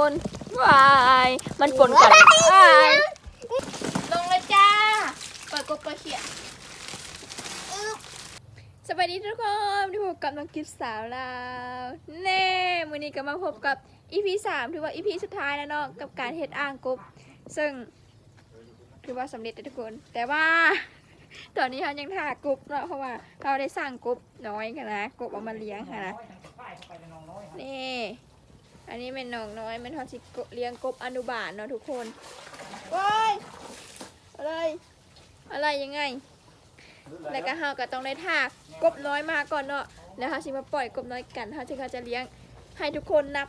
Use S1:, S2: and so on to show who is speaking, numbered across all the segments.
S1: คนวายมันปนกันวายลงเลยจ้าเปิดกบเปิดเขียนสวัสดีทุกคนที่พบกับน้องกิฟสาวลาวเน่วันนี้ก็มาพบกับอีพีสามถือว่าอีพีสุดท้ายแล้วเนาะกับการเฮ็ดอ่างกบ ซึ่งถือว่าสำเร็จแล้วทุกคน แต่ว่าตอนนี้เขายังถ่ากบเนาะเพราะว่าเราได้สั่งกบน้อยกันนะกบเอามาเลี้ยงค่ะนะนี่ อันนี้เป็นน้องน้อยเป็นทอดสิกบเลี้ยงกบอนุบาลเนาะทุกคนว้ายอะไรอะไรยังไง แล้วก็เฮาก็ต้องได้ทากกบน้อยมาก่อนเนาะแล้วเฮาสิมาปล่อยกบน้อยกันเฮาถึงเขาจะเลี้ยงให้ทุกคนนับ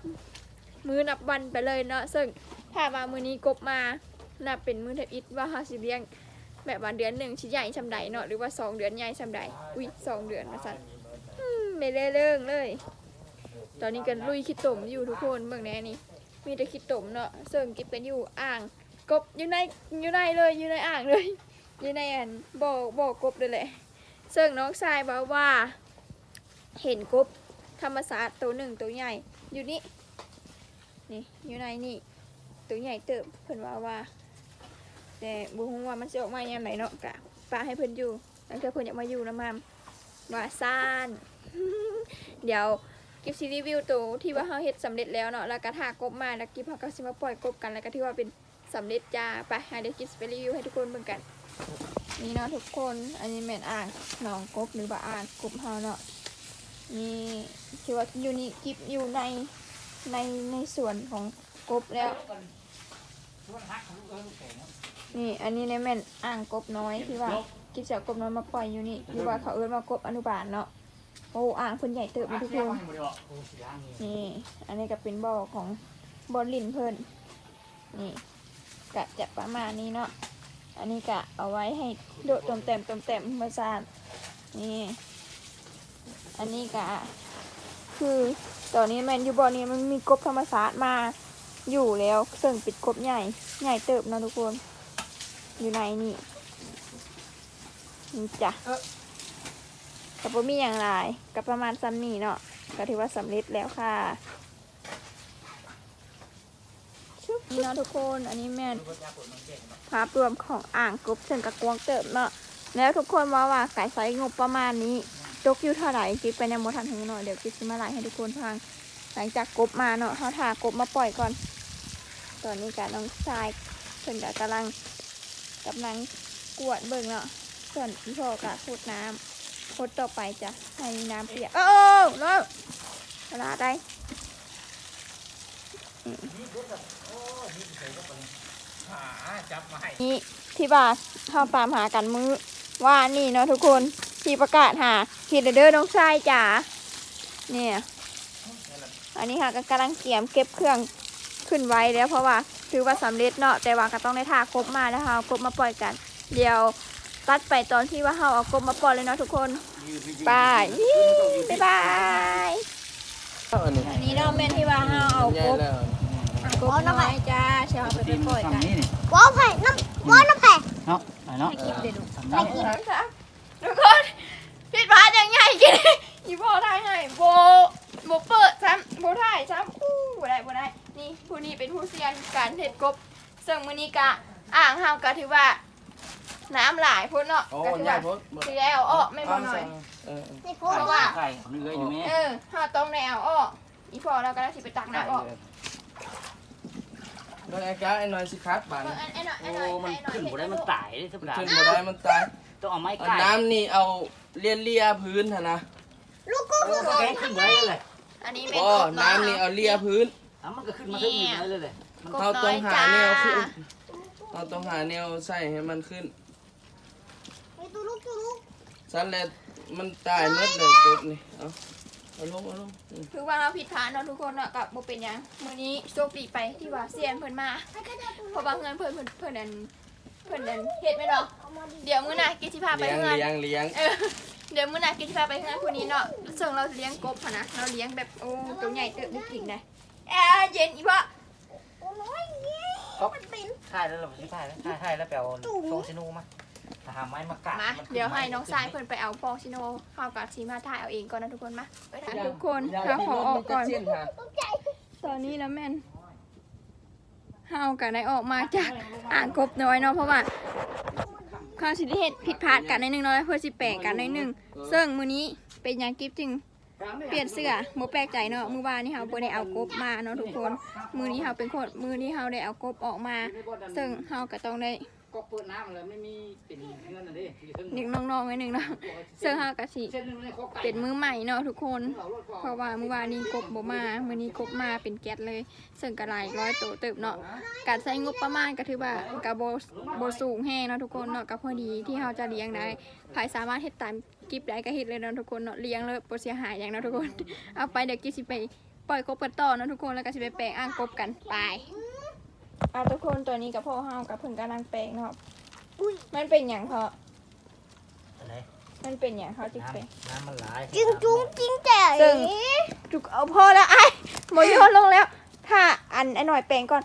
S1: มือนับวันไปเลยเนาะซึ่งถ้ามามือนี้กบมานับเป็นมือเทปอิดว่าเฮาสิเลี้ยงแบบว่าเดือนหนึ่งชิ้นใหญ่ชำใดเนาะหรือว่าสองเดือนใหญ่ชำใดอุ้ยสองเดือนมาสั่นอืมไม่ได้เรื่องเลย ตอนนี้กันลุยขี้ตมอยู่ทุกคนเมืองแน่นี่มีแต่ขี้ตมเนาะเสิ่งกิบกันอยู่อ่าง กบอยู่ในอยู่ในเลยอยู่ในอ่างเลยอยู่ในอันบ่อบ่อกบเลยแหละเสิ่งน้องชายบอกว่า เห็นกบธรรมศาสตร์ตัวหนึ่งตัวใหญ่อยู่นี่นี่อยู่ในนี่ตัวใหญ่เติบเพิ่นว่าว่า แต่บุฮู้ว่ามันสิออกมาอย่างไรเนาะกะปาให้เพิ่นอยู่แล้วเพิ่นอยากมาอยู่นะมามว่าซ่าน เดี๋ยว กิฟซีรีวิวตัวที่ว่าเขาเฮ็ดสำเร็จแล้วเนาะแล้วก็ทากบมาแล้วกิฟเขาก็สิมาปล่อยกบกันแล้วก็ที่ว่าเป็นสำเร็จจ้าไปหาเดี๋ยวกิฟไปรีวิวให้ทุกคนเบิ่งกัน นี่เนาะทุกคนอันนี้แม่นอ่างหนองกบหรือว่าอ่างกบเฮาเนาะนี่ที่ว่าอยู่นี่กิฟอยู่ในในในส่วนของกบแล้ว นี่อันนี้ในแม่นอ่างกบน้อยที่ว่ากิฟจะเอากบน้อยมาปล่อยอยู่นี่หรือว่าเขาเอิ้นว่ากบอนุบาลเนาะ โอ้อ่างเพิ่นใหญ่เติบเลยทุกคนนี่อันนี้ก็เป็นบ่อของบอลลินเพิ่นนี่กะจะประมาณนี้เนาะอันนี้กะเอาไว้ให้โดดตมเต็มตมเต็มเมื่อซานนี่อันนี้กะคือตอนนี้แมนยูบ่อนี้มันมีกบธรรมศาสตร์มาอยู่แล้วซึ่งปิดกบใหญ่ใหญ่เติบนะทุกคน อยู่ในนี่นี่จ้ะ กับบ่มีอย่างไรกับประมาณซ้ำนี่เนาะก็ถือว่าสำเร็จแล้วค่ะชุบนี่เนาะทุกคนอันนี้แม่นภาพรวมของอ่างกบเชิงกระกวงเติบเนาะแล้วทุกคนว่าว่าไก่ไซส์งบประมาณนี้จกอยู่เท่าไหร่คิดไปในโมทันหูหน่อยเดี๋ยวคิดสิมาไล่ให้ทุกคนฟัง หลังจากกบมาเนาะเขาถากบมาปล่อยก่อน ตอนนี้การน้องชายเพิ่นก็กำลังกำลังกวดเบิ่งเนาะส่วนพี่พ่อก็พูดน้ำ คนต่อไปจะให้น้ำเปียกโอ้โน้เวลาได้นี่ที่บาเข้าตามหากันมื้อว่านี่เนาะทุกคนที่ประกาศหาขีดเด้อน้องชายจ๋าเนี่ยอันนี้ค่ะก็กำลังเกี่ยมเก็บเครื่องขึ้นไว้แล้วเพราะว่าถือว่าสำเร็จเนาะแต่ว่าก็ต้องได้ทาครบมาแล้วค่ะเอากบมาปล่อยกัน เดี๋ยว ตัดไปตอนที่ว่าเราเอากบมาปล่อยเลยเนาะทุกคนบายบ๊ายบาย
S2: อันนี้
S1: อันนี้เราแม่นที่ว่าเราเอา
S2: ใหญ่
S1: กบ
S2: แล้ว
S1: เอากบน้อยจ้าเชียวเอาไปไปปล่อยกัน
S3: นี่นี่
S4: ว้าวไผ่น้ำว้าวน้ำไผ่
S3: เนาะไปเนาะ
S1: ให้คลิปเด็ด
S3: ทำได้
S1: ทุกคนผิดพลาดยังไงกินอีโบได้ให้โบโบเปิดซ้ำโบถ่ายซ้ำอู้บ่ได้บ่ได้นี่ผู้นี้เป็นผู้เซียนการเห็ดกบซึ่งมื้อนี้กะอ่างเฮาก็ถือว่า น้ำหลายพุ่นเนาะ
S2: โอ้
S1: ก็ถือ
S2: ใหญ่
S1: ว่า
S2: โพด
S1: สิได้เอาออกไม่บ่หน่อย
S2: เออ
S4: นี่พูด
S1: เพราะ
S4: ว่า
S1: ว่า
S3: ไก่เนื้ออยู่แม่
S1: เออเฮาต้องได้เอาออกอีพอเราก็ได้สิไปตักน้ำออก
S2: แล้วไอ้ก้าไอ้น้อยสิคัดบาน
S1: เออไอ้หน่อยไอ้
S3: โอ้
S1: หน่อย
S3: มัน
S1: ไอ้หน่อย
S3: ขึ้นบ่ได้มันตายเลยทุกอย่าง
S2: ขึ้นบ่ได้มันตาย
S3: ต้องเอาไม้
S2: เอา
S3: ไก่
S2: น้ำนี่เอาเลียเลียพื้นหั่นนะ
S4: ลูกกู
S3: โอ้มันแกงขึ้นบ่ได้เลย
S1: อันนี้เป็น
S2: อ๋อก
S1: บ
S2: น้ำนี่เอาเลียพื้น
S3: อะมันก็ขึ้นมาถึงนี่เลยเลยมัน
S1: กบ
S2: เขา
S1: น้
S2: ต้
S1: อ
S2: อง
S1: ย
S2: หา
S1: จ้า
S2: แนวขึ้นเราต้องหาแนวใส่ให้มันขึ้น
S4: ไอ้ ตัวลูกตัวลูก
S2: ซันแล้วมันตายหมดเลยกบนี่เอาเอาลงเอาลงอืม
S1: คือว่าเราผิดพลาดเนาะทุกคนเนาะกับโบเป็นหยังมื้อนี้โชคดีไปที่ว่าเซียนเพิ่นมาเพราะบางเงินเพิ่นเพิ่นเพิ่นนั่นเพิ่นนั่นเฮ็ดไม่ดอกเดี๋ยวมื้อหน้ากิสิพาไป
S2: เลี้ยง
S1: เงิน
S2: เลี้ยงเลี้ยง
S1: เออเดี๋ยวมื้อหน้ากิสิพาไปเงินผู้นี้เนาะซึ่งเราเลี้ยงกบหั่นนะ เราเลี้ยงแบบโอ้ตัวใหญ่เติบได้กิ่งได้แอร์เย็นอีพ่อ
S4: โอ้ยเงี้ยมันเป็น
S3: ถ่ายแล้วเราถ่ายแล้วถ่ายถ่ายแล้วไปเอาโซซินูมา หาไม้มากะ
S1: มาเดี๋ยวให้น้องชายเพิ่นไปเอาฟองชิโนเข้ากับสีมาถ่ายเอาเองก่อนนะทุกคนมาไปถ่ายทุกคนเราขอออกก่อน
S2: เส้นทาง
S1: ตอนนี้นะแม่นเฮาก็ได้ออกมาจากอ่างกบน้อยเนาะเพราะว่าข้าวสิได้เฮ็ดผิดพลาดกันในอยหนึงเนาะเพื่อสิแปลงกันในอยหนึงซึ่งมื้อนี้เป็นหยังกิฟจึงเปลี่ยนเสื้อบ่แปลกใจเนาะมื้อวานนี้เฮาบ่ได้เอากบมาเนาะทุกคน มื้อนี้เฮาเป็นคนมื้อนี้เฮาได้เอากบออกมา ซึ่งเฮาก็ต้องได้
S3: ก็เปิดน้ำเลยไม่มีเป็นเงินน่ะดิอยู่ถึง
S1: เด็กน้องๆไว้หนึงเนาะซึ่งเฮาก็สิ
S3: เส้นหนึงในคอไก่
S1: เป็นมื้อใหม่เนาะทุกคน
S3: เอารถก่อน
S1: เพราะว่าเมื่อวานนี้กบบ่มามื้อนี้กบมาเป็นแก๊สเลยซึ่งก็หลายร้อยตัวเติบเนาะการใช้งบประมาณก็ถือว่าก็บ่บ่สูงแฮงเนาะทุกคนเนาะก็พอดีที่เราจะเลี้ยงได้ภายสามารถเฮ็ดตามกิฟได้ก็เฮ็ดเลยเนาะทุกคนเนาะเลี้ยงแล้วบ่เสียหายหยังเนาะทุกคน เอาไปเดี๋ยวกิฟสิไปปล่อยกบกันต่อเนาะทุกคนแล้วก็สิไปแปลงอ่างกบกันไปเอาทุกคนตัวนี้กับพ่อเฮากับเพิ่นกำลังแปลงเนาะ
S4: อุ้ย
S1: มันเป็นหยังเพราะ
S3: อะไร
S1: มันเป็นหยังเขาจึงแปลง
S3: น้ำมันหลาย
S4: จิ้งจุ้งจิ้งแต่
S1: ซึ่งจุกเอาพอแล้วไอ้โมโยนลงแล้ว ถ้าอันไอ้หน่อยแปลงก่อน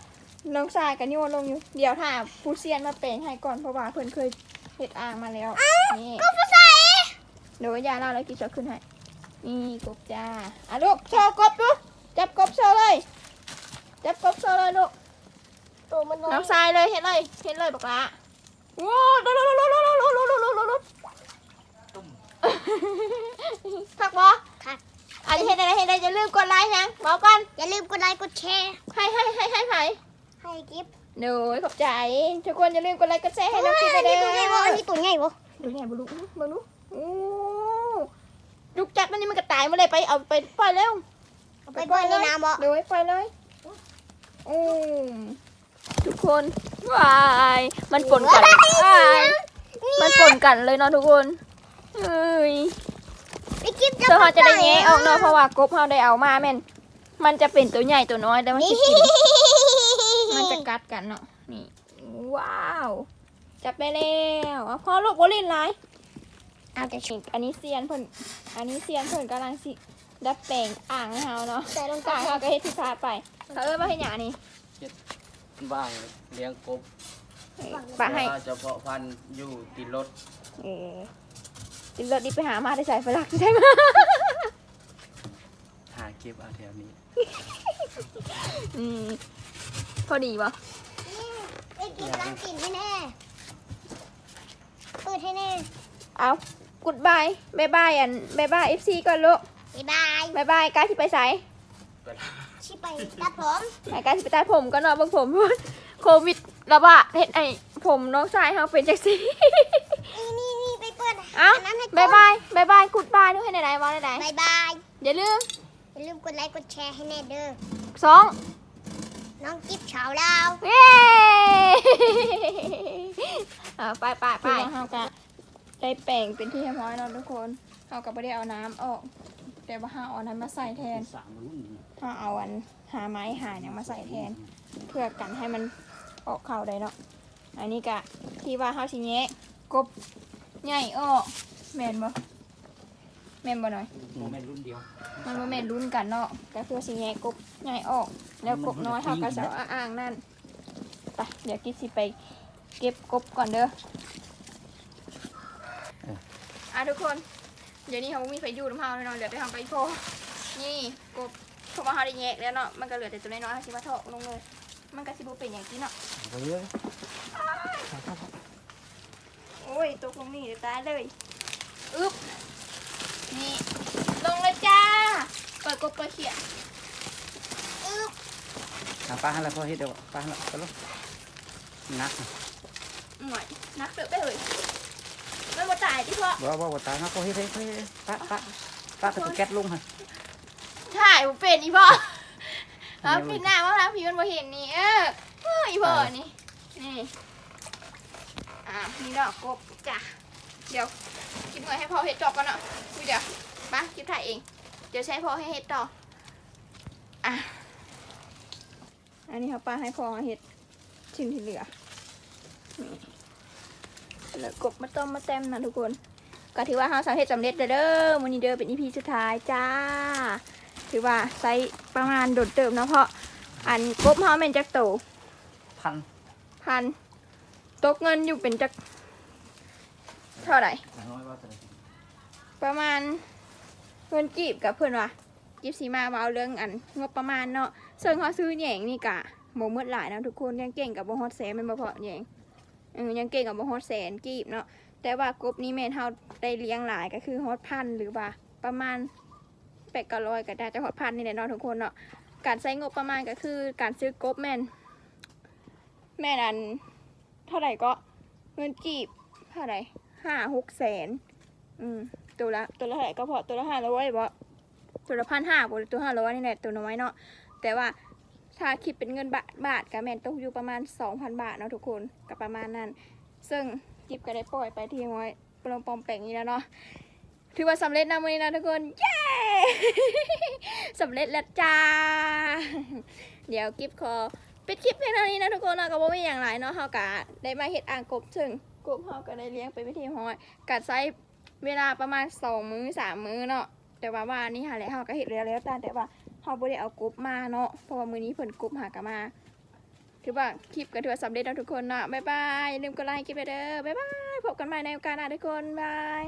S1: น้องชายกันโยนลงอยู่ เดี๋ยวถ้าผู้เซียนมาแปลงให้ก่อนเพราะว่าเพิ่นเคยเฮ็ดอ่างมาแล้วนี่
S4: ก็ผู้ใส่
S1: เดี๋ยวยาเล่าแล้วกี่จะขึ้นให้นี่กบจ้าอะลูกโชว์กบดูจับกบโชว์เลยจับกบโชว์เลยลูก
S4: ตัวมั นน้อ
S1: น้อยงชายเลยเห็นเลยเห็นเลยบอกละว้าวลุลุลุลุลุลุลุลุลุลุลุ
S3: ตุ้ม
S1: ทักบอ
S4: ค่ะ
S1: อันนี้เห็นอะไรเห็นอะไรอย่าลืมกดไลค์ยังบอกกัน
S4: อย่าลืมกดไลค์กดแชร์
S1: ให้ให้ให้ให้ไผ
S4: ให้กิฟต์
S1: หนูขอบใจทุกคนอย่าลืมกดไลค์กดแชร์ให้
S4: เฮ้
S1: น้อง
S4: ย
S1: คิด
S4: อัน
S1: ด้
S4: นี้ตัวใหญ่บ่อันนี้ตัวใหญ่บ่
S1: ดูไงบุลุบุลุโอ้ลูกจัดมันนี่มันกระต่ายมาเลยไปเอาไปปล่อยเร็ว
S4: เอาไปปล่อยในน้ำบ่
S1: เดี๋ยวไปปล่อยเลยอืม ทุกคนวายมันปนกันวายมันปนกันเลยเนาะทุกคนเอ้ย
S4: ไอ้กิฟต์
S1: เสื้อเขาจะได้แงะออกเนาะเพราะว่ากบเขาได้เอามาแม่นมันจะเป็นตัวใหญ่ตัวน้อยแต่มัน
S4: นี่
S1: จะกินมันจะกัดกันเนาะนี่ว้าวจับไปแล้วเอาพ่อลูกบอลลินไลน์เอาแต่ชิงอันนี้เซียนเพิ่นอันนี้เซียนเพิ่นกำลังสิดัดแปลงอ่างให้เฮาเนาะ
S4: ใส่ลงไป
S1: อ่างเฮาก็เฮ็ดผิดพลาดไปเขาเอ้ยมาให้หยังนี่
S2: บ้างเลี้ยงกบ
S1: ปะให้
S2: แล้วเฉพาะพันธุ์อยู่ติดรถ
S1: เออดิรถดิไปหามาได้ใส่ฝรั่งใช่ไหม
S2: หาเก็บเอาแถวนี้
S1: อืมพอดีปะ
S4: ไอ้กิฟต์ล้างกลิ่นให้แน่เปิดให้แน่
S1: เอากุดบายบายบายอันบายบายเอฟซีก่อนลูก
S4: บ๊ายบาย
S1: บายบายกายที่ไปใส่
S4: ชิไปตัดผม
S1: ไอ้การสิไปตัดผมก็เนาะเบางผมโควิดระบาดเห็นไอ้ผมน้องชายเขาเป็นจังซี่
S4: นี่นี่นี่ไปเปิด
S1: เอ้า
S4: อันนั้นให้
S1: บายบายบายบายกุดบายด้วยให้ไหนๆว่าไหน
S4: บายบาย
S1: ๆอย่าลืม
S4: อย่าลืมกดไลค์กดแชร์ให้แน่เด้อ
S1: สอง
S4: น้องกิฟต์ชาวลาว
S1: เย้ เอาไปไปไปเขาก็ได้แป่งเป็นที่เรียบร้อยแล้วทุกคนเขาก็ไม่ได้เอาน้ำออก แต่ว่าเขาเอาน้ำมาใส่แทน
S3: สามรุ่น
S1: เขาเอาอันหาไม้หาอย่างมาใส่แทน เพื่อกันให้มันออกเข่าได้เนาะ อันนี้กะที่ว่าเขาสิแงะกบใหญ่ออกแม่นบ่แม่นบ่หน่อย
S3: โมเมนต์รุ่นเดียว
S1: มันบ่แม่นรุ่นกันเนาะก็คือสิแงะกบใหญ่ออก แล้วกบน้อยเขาก็จะเอาอ่างนั่นไปเดี๋ยวกิดสิไปเก็บกบก่อนเด้ออะทุกคน เดี๋ยวนี้เขาบ่มีไฟอยู่น้ำเฮาแน่นอนเหลือแต่ทำไปโพนี่กบเพราะว่าเขาได้แยกแล้วเนาะมันก็เหลือแต่ตัวน้อยๆเขาสิมาเถาะลงเลย มันก็สิบ่เป็นอย่างที่เนาะ
S3: ไปเลย
S1: โอ้ยตกลงนี่เดี๋ยวตายเลยอึ๊บนี่ลงเลยจ้าเปิดกบเปิดเขีย
S3: หาป้าให้แล้วพ่อเฮ็ดเดี๋ยวป้าให้แล้วไปลูกนัก
S1: หน่อยนักเติบไปเลย มันมาตายที่พ่อ
S3: บ่บ่บ่ตายนะพ่อเฮ็ดเฮ็ดเฮ็ดป้าป้าป้าก็ตัวแก๊สลงฮะ
S1: ถ่ายผมเป็นอีพ่อเอาปิดหน้าว่าแล้วพี่มันมาเห็นนี่เออเอออีพ่อนี่นี่อ่านี่ดอกกบจ้ะเดี๋ยวคิดเงินให้พ่อเฮ็ดจอบก่อนเนาะอุ๊ยเดี๋ยวมาคิดถ่ายเองเดี๋ยวใช้พ่อให้เฮ็ดต่ออะอันนี้เขาป้าให้พ่อเฮ็ดชิ้นที่เหลือนี่ แล้วกบมาต้มมาเต็มนะทุกคน ก็ถือว่าเราสำเร็จสำเร็จแล้วเด้อวันนี้เด้อเป็นอีพีสุดท้ายจ้า ถือว่าไซส์ประมาณโดดเติมเนาะเพราะ อันกบเฮาเป็นจักโต
S3: พัน
S1: พันตกเงินอยู่เป็นจักเท่าไหร่
S3: น้อยว่าเท่าไหร่
S1: ประมาณเงินกีบกับเพื่อนว่ากีบสีมาวาเอาเรื่องอันงบประมาณเนาะส่วนเขาซื้อแหย่งนี่กะโมเมืดหลายนะทุกคนยังเก่งกับบ่ฮอดแสนแมันบ่พอแยง เออยังเก่งกับบ่ฮอดแสนกีบเนาะแต่ว่ากบนี้แม่นเฮาได้เลี้ยงหลายก็คือฮอดพันหรือว่าประมาณแปดก็ร้อยก็ได้จะฮอดพันนี่แหละเนาะทุกคนเนาะการใช้งบประมาณก็คือการซื้อกบแม่นแม่นอันเท่าไหร่ก็เงินกีบเท่าไหร่ห้าหกแสนอืมตัวละตัวละเท่าไหร่ก็พอตัวละห้าร้อยบ่ตัวละพันห้าบ่ตัวห้าร้อยนี่แหละตัวน้อยเนาะแต่ว่า ถ้าคิดเป็นเงินบาทบาทก็แมนตกองอยู่ประมาณ 2,000 บาทเนาะทุกคนก็ประมาณนั้น ซึ่งจิบก็ได้ปล่อยไปที่ห้อยปลอมปอมแปลงนี้แล้วเนาะถือว่าสำเร็จนะมื้อนี้นะทุกคน เย้สำเร็จแล้วจ้า เดี๋ยวกิฟขอปิดคลิปเพียงเท่านี้นะทุกคนเนาะก็บ่มีอย่างไรเนาะเฮาก็ได้มาเฮ็ดอ่างกบถึงกบเฮาก็ได้เลี้ยงไปวิธีห้อยกัดใช้เวลาประมาณ2มื้อ3มื้อเนาะแต่ว่าว่านี่หาแล้วเฮาก็เฮ็ดแล้วแล้วแต่แต่ว่า เขาบ่ได้เอากรุ๊ปมาเนาะเพราะว่ามื้อนี้เพิ่นกรุ๊ปหากนมาถือว่าคลิปก็ถือว่าสำเร็จแล้วทุกคนเนาะบ๊ายบายอย่าลืมกดไลค์คลิปไปเด้อบ๊ายบายพบกันใหม่ในโอกาสหน้าทุกคนบาย